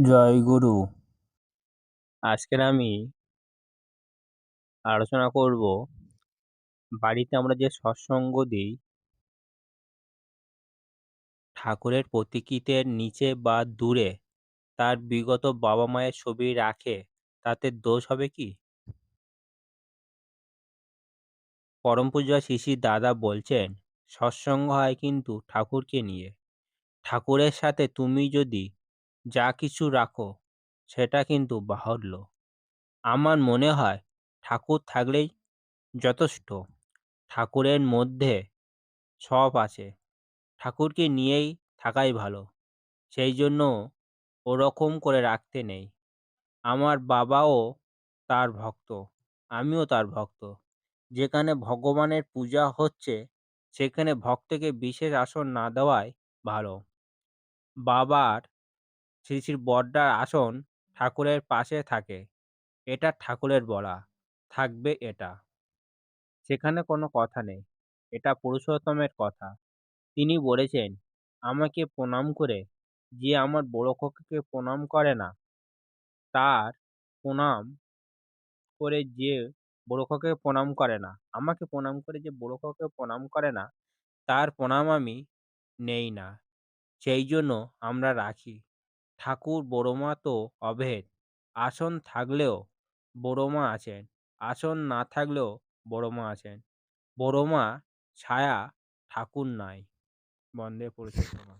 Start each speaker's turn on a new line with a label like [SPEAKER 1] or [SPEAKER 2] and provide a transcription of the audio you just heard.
[SPEAKER 1] জয় গুরু। আজকের আমি আলোচনা করব বাড়িতে আমরা যে সৎসঙ্গ দিই, ঠাকুরের প্রতীকীতের নিচে বা দূরে তার বিগত বাবা মায়ের ছবি রাখে, তাতে দোষ হবে কি? পরম পূজা শিশির দাদা বলছেন, সৎসঙ্গ হয় কিন্তু ঠাকুরকে নিয়ে। ঠাকুরের সাথে তুমি যদি যা কিছু রাখো, সেটা কিন্তু বাহুল্য। আমার মনে হয় ঠাকুর থাকলেই যথেষ্ট। ঠাকুরের মধ্যে সব আছে। ঠাকুরকে নিয়েই থাকাই ভালো। সেই জন্য ওরকম করে রাখতে নেই। আমার বাবাও তার ভক্ত, আমিও তার ভক্ত। যেখানে ভগবানের পূজা হচ্ছে, সেখানে ভক্তকে বিশেষ আসন না দেওয়াই ভালো। বাবার শ্রী শ্রী বড্ডার আসন ঠাকুরের পাশে থাকে। এটা ঠাকুরের বলা থাকবে এটা। সেখানে কোনো কথা নেই। এটা পুরুষোত্তমের কথা। তিনি বলেছেন, আমাকে প্রণাম করে। যে আমার বড় প্রণাম করে না, তার প্রণাম করে যে বড় প্রণাম করে না, আমাকে প্রণাম করে যে বড় প্রণাম করে না, তার প্রণাম আমি নেই না। সেই জন্য আমরা রাখি। ঠাকুর বড়মা তো অভেদ। আসন থাকলেও বড়মা আছেন আসন না থাকলেও বড়মা আছেন। বড়মা ছায়া ঠাকুর নাই। বন্দে পুরুষোত্তমা